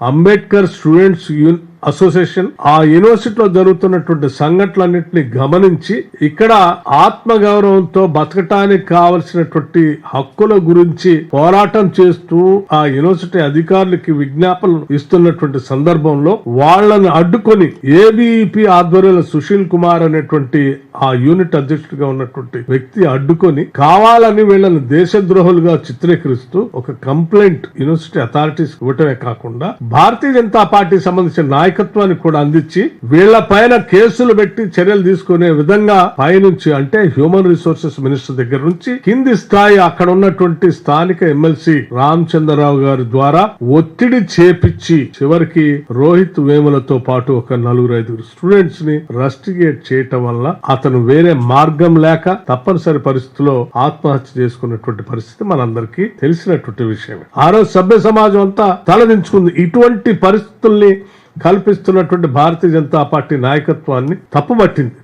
Ambedkar students యూన్ association ఆ యూనివర్సిటీలో జరుగుతున్నటువంటి సంఘటనలన్నింటినీ గమనించి ఇక్కడ ఆత్మగౌరవంతో బతకటానికి కావలసినటువంటి హక్కుల గురించి పోరాటం చేస్తూ ఆ యూనివర్సిటీ అధికారులకి విజ్ఞాపనలు ఇస్తున్నటువంటి సందర్భంలో వాళ్ళను అడ్డుకొని ఏబీఈపీ ఆధ్వర్యంలో సుశీల్ కుమార్ అనేటువంటి ఆ యూనిట్ అధ్యక్షుడిగా ఉన్నటువంటి వ్యక్తి అడ్డుకొని కావాలని వీళ్ళని దేశద్రోహులుగా చిత్రీకరిస్తూ ఒక కంప్లైంట్ యూనివర్సిటీ అథారిటీస్ ఇవ్వటమే కాకుండా భారతీయ జనతా పార్టీ సంబంధించిన నాయకత్వాన్ని కూడా అందించి వీళ్ళ పైన కేసులు పెట్టి చర్యలు తీసుకునే విధంగా పైనుంచి అంటే హ్యూమన్ రిసోర్సెస్ మినిస్టర్ దగ్గర నుంచి కింది స్థాయి అక్కడ ఉన్నటువంటి స్థానిక ఎమ్మెల్సీ రామచంద్రరావు గారి ద్వారా ఒత్తిడి చేపించి చివరికి రోహిత్ వేములతో పాటు ఒక నలుగురు ఐదుగురు స్టూడెంట్స్ని రస్టిగేట్ చేయటం వల్ల అతను వేరే మార్గం లేక తప్పనిసరి పరిస్థితిలో ఆత్మహత్య చేసుకున్నటువంటి పరిస్థితి మనందరికీ తెలిసినటువంటి విషయం ఆ రోజు సభ్య సమాజం అంతా తలదించుకుంది. ఇటువంటి పరిస్థితుల్ని కల్పిస్తున్నటువంటి భారతీయ జనతా పార్టీ నాయకత్వాన్ని తప్పుబట్టింది